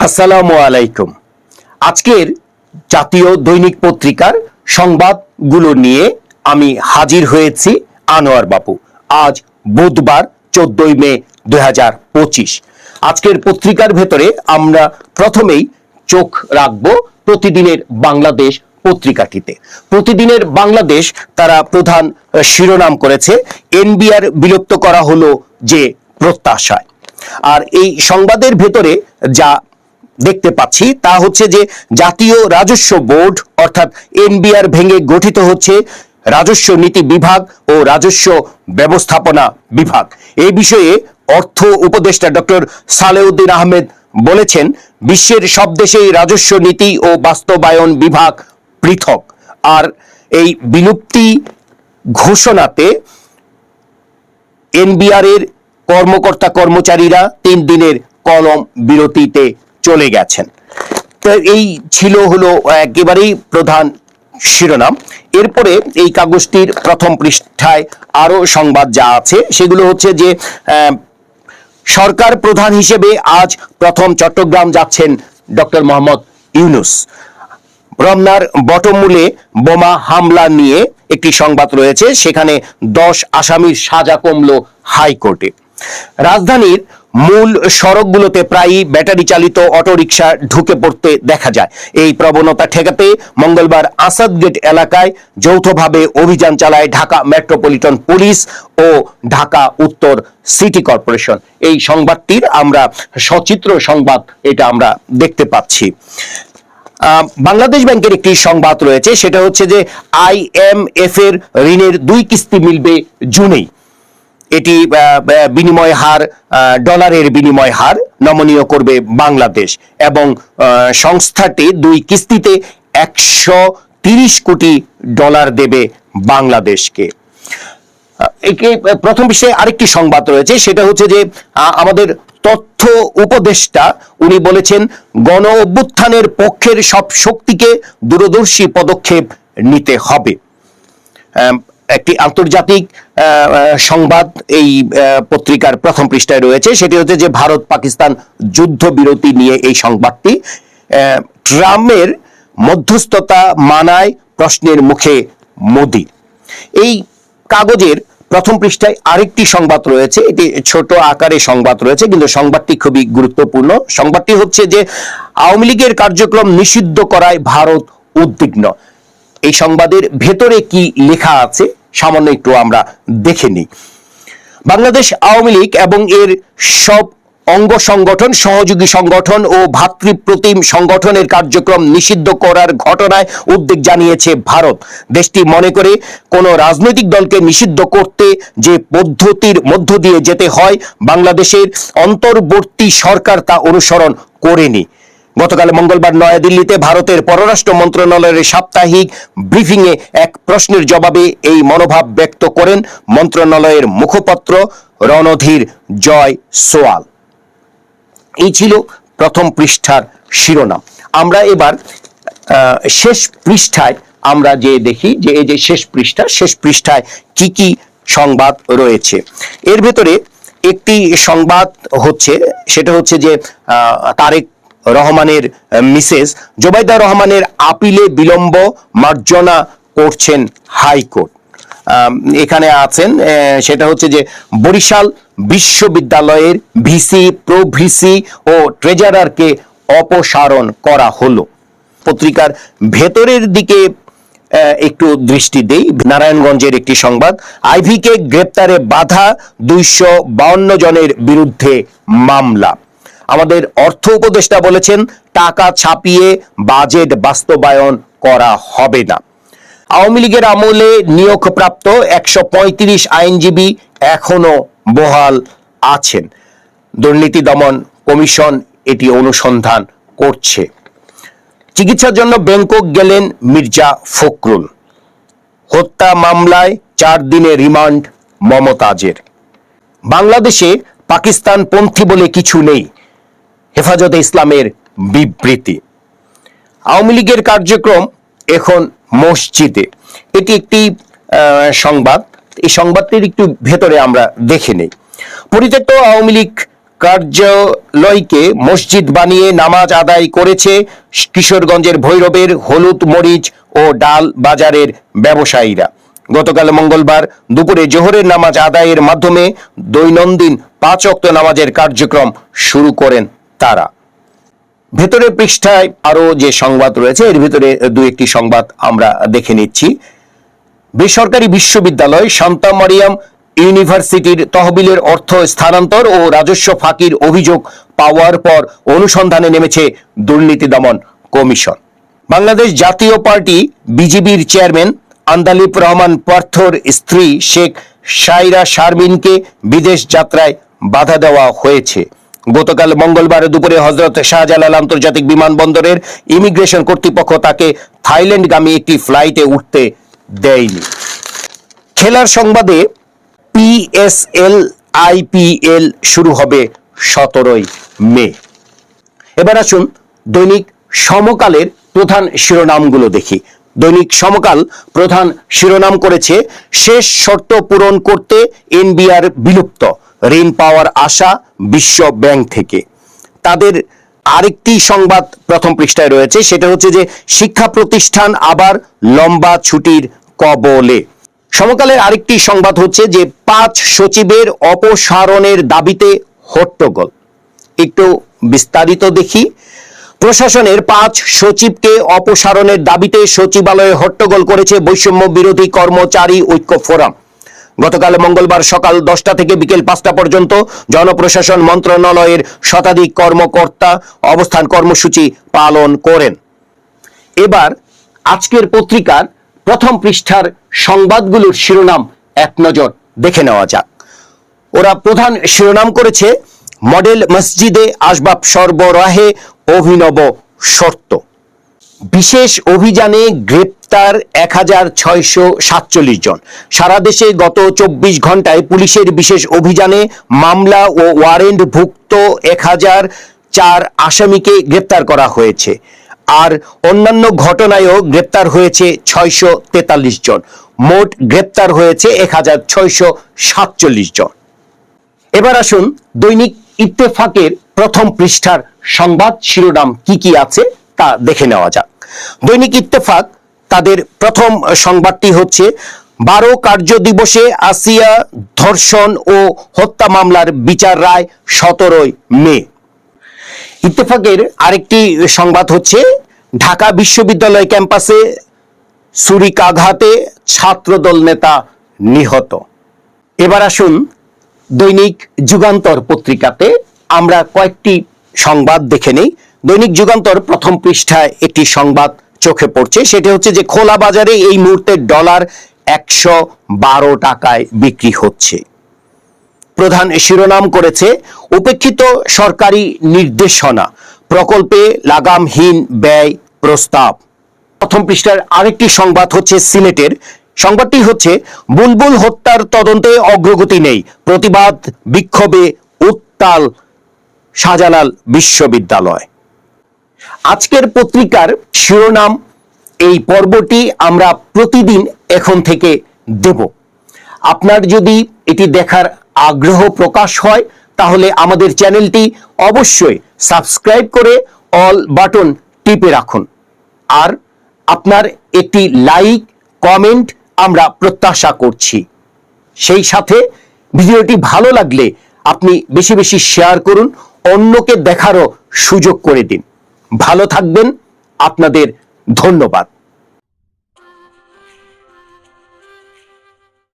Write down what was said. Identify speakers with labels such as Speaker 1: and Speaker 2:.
Speaker 1: আসসালামু আলাইকুম। আজকের জাতীয় দৈনিক পত্রিকার সংবাদগুলো নিয়ে আমি হাজির হয়েছি আনোয়ার বাবু আজ বুধবার, চোদ্দই মে দু হাজার পঁচিশ। আজকের পত্রিকার ভেতরে আমরা প্রথমেই চোখ রাখব প্রতিদিনের বাংলাদেশ পত্রিকাটিতে। প্রতিদিনের বাংলাদেশ তারা প্রধান শিরোনাম করেছে, এনবিআর বিলুপ্ত করা হলো যে প্রত্যাশায়। আর এই সংবাদের ভেতরে যা দেখতে পাচ্ছি, তা হচ্ছে যে জাতীয় রাজস্ব বোর্ড, অর্থাৎ এনবিআর ভেঙে গঠিত হচ্ছে রাজস্ব নীতি বিভাগ ও রাজস্ব ব্যবস্থাপনা বিভাগ। এই বিষয়ে অর্থ উপদেষ্টা ডক্টর সালেউদ্দিন আহমেদ বলেছেন, বিশ্বের সব দেশেই রাজস্ব নীতি ও বাস্তবায়ন বিভাগ পৃথক। আর এই বিলুপ্তি ঘোষণাতে এনবিআর এর কর্মকর্তা কর্মচারীরা তিন দিনের কলম বিরতিতে চলে গেছেন। তো এই ছিল হলো একেবারেই প্রধান শিরোনাম। এরপরে এই কাগজটির প্রথম পৃষ্ঠায় আরও সংবাদ যা আছে, সেগুলো হচ্ছে যে সরকার প্রধান হিসেবে আজ প্রথম চট্টগ্রাম যাচ্ছেন ডক্টর মোহাম্মদ ইউনুস। রমনার বটমূলে বোমা হামলা নিয়ে একটি সংবাদ রয়েছে, সেখানে দশ আসামির সাজা কমল হাইকোর্টে। রাজধানীর মূল সড়কগুলোতে প্রায়ই ব্যাটারি চালিত অটোরিকশা ঢুকে পড়তে দেখা যায়। এই প্রবণতা ঠেকাতে মঙ্গলবার আসাদ গেট এলাকায় যৌথভাবে অভিযান চালায় ঢাকা মেট্রোপলিটন পুলিশ ও ঢাকা উত্তর সিটি কর্পোরেশন। এই সংবাদটির আমরা সচিত্র সংবাদ এটা আমরা দেখতে পাচ্ছি। বাংলাদেশ ব্যাংকের একটি সংবাদ রয়েছে, সেটা হচ্ছে যে আইএমএফ এর ঋণের দুই কিস্তি মিলবে জুনেই। এটি বিনিময় হার ডলারের বিনিময় হার নমনীয় করবে বাংলাদেশ এবং সংস্থাটি দুই কিস্তিতে একশো তিরিশ কোটি ডলার দেবে বাংলাদেশকে। প্রথম বিষয়ে আরেকটি সংবাদ রয়েছে, সেটা হচ্ছে যে আমাদের তথ্য উপদেষ্টা, উনি বলেছেন, গণ অভ্যুত্থানের পক্ষের সব শক্তিকে দূরদর্শী পদক্ষেপ নিতে হবে। একটি আন্তর্জাতিক সংবাদ এই পত্রিকার প্রথম পৃষ্ঠায় রয়েছে। সেটি হচ্ছে যে ভারত পাকিস্তান যুদ্ধবিরতি নিয়ে এই সংবাদটি। ট্রাম্পের মধ্যস্থতা মানায় প্রশ্নের মুখে মোদি। এই কাগজের প্রথম পৃষ্ঠায় আরেকটি সংবাদ রয়েছে। এটি ছোট আকারে সংবাদ রয়েছে, কিন্তু সংবাদটি খুবই গুরুত্বপূর্ণ। সংবাদটি হচ্ছে যে আওয়ামী লীগের কার্যক্রম নিষিদ্ধ করায় ভারত উদ্বিগ্ন। এই সংবাদের ভেতরে কি লেখা আছে, সামান্য একটু আমরা দেখে নিই। বাংলাদেশ আওয়ামী লীগ এবং এর সব অঙ্গ সংগঠন, সহযোগী সংগঠন ও ভাতৃপ্রতিম সংগঠনের কার্যক্রম নিষিদ্ধ করার ঘটনায় উদ্বেগ জানিয়েছে ভারত। দেশটি মনে করে কোন রাজনৈতিক দলকে নিষিদ্ধ করতে যে পদ্ধতির মধ্য দিয়ে যেতে হয়, বাংলাদেশের অন্তর্বর্তী সরকার তা অনুসরণ করেনি। গতকাল মঙ্গলবার নয়াদিল্লিতে ভারতের পররাষ্ট্র মন্ত্রণালয়ের সাপ্তাহিক ব্রিফিংয়ে এক প্রশ্নের জবাবে এই মনোভাব ব্যক্ত করেন মন্ত্রণালয়ের মুখপাত্র রণধীর জয় সোয়াল। এই ছিল প্রথম পৃষ্ঠার শিরোনাম। আমরা এবার শেষ পৃষ্ঠায় আমরা যে দেখি যে এই যে শেষ পৃষ্ঠা, শেষ পৃষ্ঠায় কি কি সংবাদ রয়েছে। এর ভেতরে একটি সংবাদ হচ্ছে, সেটা হচ্ছে যে তারেক রহমানের মিসেস জোবাইদা রহমানের আপিলে বিলম্ব মার্জনা করছেন হাইকোর্ট। এখানে আছেন সেটা হচ্ছে যে বরিশাল বিশ্ববিদ্যালয়ের ভিসি প্রো ভিসি ও ট্রেজারারকে অপসারণ করা হলো। পত্রিকার ভেতরের দিকে একটু দৃষ্টি দেই। নারায়ণগঞ্জের একটি সংবাদ, আইভিকে গ্রেপ্তারে বাধা দুইশো জনের বিরুদ্ধে মামলা। আমাদের অর্থ উপদেষ্টা বলেছেন, টাকা ছাপিয়ে বাজেট বাস্তবায়ন করা হবে না। আওয়ামী লীগের আমলে নিয়োগপ্রাপ্ত একশো পঁয়ত্রিশ আইনজীবী এখনও বহাল আছেন। দুর্নীতি দমন কমিশন এটি অনুসন্ধান করছে। চিকিৎসার জন্য ব্যাংকক গেলেন মির্জা ফখরুল। হত্যা মামলায় চার দিনের রিমান্ড মমতাজের। বাংলাদেশে পাকিস্তান পন্থী বলে কিছু নেই। হেফাজতে ইসলামের বিবৃতি। আওয়ামী লীগের কার্যক্রম এখন মসজিদে। এটি একটি সংবাদ। এই সংবাদটির একটু ভেতরে আমরা দেখে নেই। পরিত্যক্ত আওয়ামী লীগ কার্যালয়কে মসজিদ বানিয়ে নামাজ আদায় করেছে কিশোরগঞ্জের ভৈরবের হলুদ মরিচ ও ডাল বাজারের ব্যবসায়ীরা। গতকাল মঙ্গলবার দুপুরে জোহরের নামাজ আদায়ের মাধ্যমে দৈনন্দিন পাঁচ অক্ত নামাজের কার্যক্রম শুরু করেন তারা। ভেতরের পৃষ্ঠায় আরও যে সংবাদ রয়েছে, এর ভিতরে দু একটি সংবাদ আমরা দেখে নিচ্ছি। বেসরকারি বিশ্ববিদ্যালয় শান্তা মারিয়াম ইউনিভার্সিটির তহবিলের অর্থ স্থানান্তর ও রাজস্ব ফাঁকির অভিযোগ পাওয়ার পর অনুসন্ধানে নেমেছে দুর্নীতি দমন কমিশন। বাংলাদেশ জাতীয় পার্টি বিজিবির চেয়ারম্যান আন্দালিব রহমান পার্থর স্ত্রী শেখ সাইরা শারমিনকে বিদেশ যাত্রায় বাধা দেওয়া হয়েছে। গতকাল মঙ্গলবার দুপুরে হজরত শাহজালাল আন্তর্জাতিক বিমানবন্দরের ইমিগ্রেশন কর্তৃপক্ষ তাকে থাইল্যান্ডগামী একটি ফ্লাইটে উঠতে দেয়নি। খেলার সংবাদে পিএসএল আইপিএল শুরু হবে সতেরোই মে। এবার আসুন দৈনিক সমকালের প্রধান শিরোনামগুলো দেখি। দৈনিক সমকাল প্রধান শিরোনাম করেছে, শেষ শর্ত পূরণ করতে এনবিআর বিলুপ্ত। ঋণ পাওয়ার আশা বিশ্ব ব্যাংক থেকে। তাদের আরেকটি সংবাদ প্রথম পৃষ্ঠায় রয়েছে, সেটা হচ্ছে যে শিক্ষা প্রতিষ্ঠান আবার লম্বা ছুটির কবলে। সমকালের আরেকটি সংবাদ হচ্ছে যে পাঁচ সচিবের অপসারণের দাবিতে হট্টগোল। একটু বিস্তারিত দেখি। প্রশাসনের পাঁচ সচিবকে অপসারণের দাবিতে সচিবালয়ে হট্টগোল করেছে বৈষম্য বিরোধী কর্মচারী ঐক্য ফোরাম। গতকাল মঙ্গলবার সকাল দশটা থেকে বিকেল পাঁচটা পর্যন্ত জনপ্রশাসন মন্ত্রণালয়ের শতাধিক কর্মকর্তা অবস্থান কর্মসূচি পালন করেন। এবার আজকের পত্রিকার প্রথম পৃষ্ঠার সংবাদগুলোর শিরোনাম এক নজর দেখে নেওয়া যাক। ওরা প্রধান শিরোনাম করেছে, মডেল মসজিদে আসবাব সরবরাহে অভিনব শর্ত। বিশেষ অভিযানে গ্রেপ্তার এক হাজার ছয়শো সাতচল্লিশ জন। সারা দেশে গত চব্বিশ ঘন্টায় পুলিশের বিশেষ অভিযানে মামলা ও ওয়ারেন্টভুক্ত এক হাজার চার আসামিকে গ্রেপ্তার করা হয়েছে। আর অন্যান্য ঘটনায়ও গ্রেপ্তার হয়েছে ছয়শো তেতাল্লিশ জন। মোট গ্রেপ্তার হয়েছে এক হাজার ছয়শো সাতচল্লিশ জন। এবার আসুন দৈনিক ইত্তেফাকের প্রথম পৃষ্ঠার সংবাদ শিরোনাম কি কি আছে তা দেখে নেওয়া যাক। দৈনিক ইত্তেফাক, তাদের প্রথম সংবাদটি হচ্ছে, বারো কার্য দিবসে আসিয়া ধর্ষণ ও হত্যা মামলার বিচার রায় সতেরোই মে। ইত্তেফাকের আরেকটি সংবাদ হচ্ছে, ঢাকা বিশ্ববিদ্যালয় ক্যাম্পাসে ছুরিকাঘাতে ছাত্রদল নেতা নিহত। এবার আসুন দৈনিক যুগান্তর পত্রিকাতে আমরা কয়েকটি সংবাদ দেখে নেই। দৈনিক যুগান্তর প্রথম পৃষ্ঠায় একটি সংবাদ চোখে পড়ছে। সেটা হচ্ছে যে খোলা বাজারে এই মুহূর্তে ডলার একশো বারো টাকায় বিক্রি হচ্ছে। প্রধান শিরোনাম করেছে, উপেক্ষিত সরকারি নির্দেশনা, প্রকল্পে লাগামহীন ব্যয় প্রস্তাব। প্রথম পৃষ্ঠার আরেকটি সংবাদ হচ্ছে সিলেটের। সংবাদটি হচ্ছে, বুলবুল হত্যার তদন্তে অগ্রগতি নেই, প্রতিবাদ বিক্ষোভে উত্তাল শাহজালাল বিশ্ববিদ্যালয়। আজকের পত্রিকার শিরোনাম, এই পর্বটি আমরা প্রতিদিন এখন থেকে দেব। আপনার যদি এটি দেখার আগ্রহ প্রকাশ হয়, তাহলে আমাদের চ্যানেলটি অবশ্যই সাবস্ক্রাইব করে অল বাটন টিপে রাখুন। আর আপনার একটি লাইক, কমেন্ট আমরা প্রত্যাশা করছি। সেই সাথে ভিডিওটি ভালো লাগলে আপনি বেশি বেশি শেয়ার করুন, অন্যকে দেখারও সুযোগ করে দিন। ভালো থাকবেন। আপনাদের ধন্যবাদ।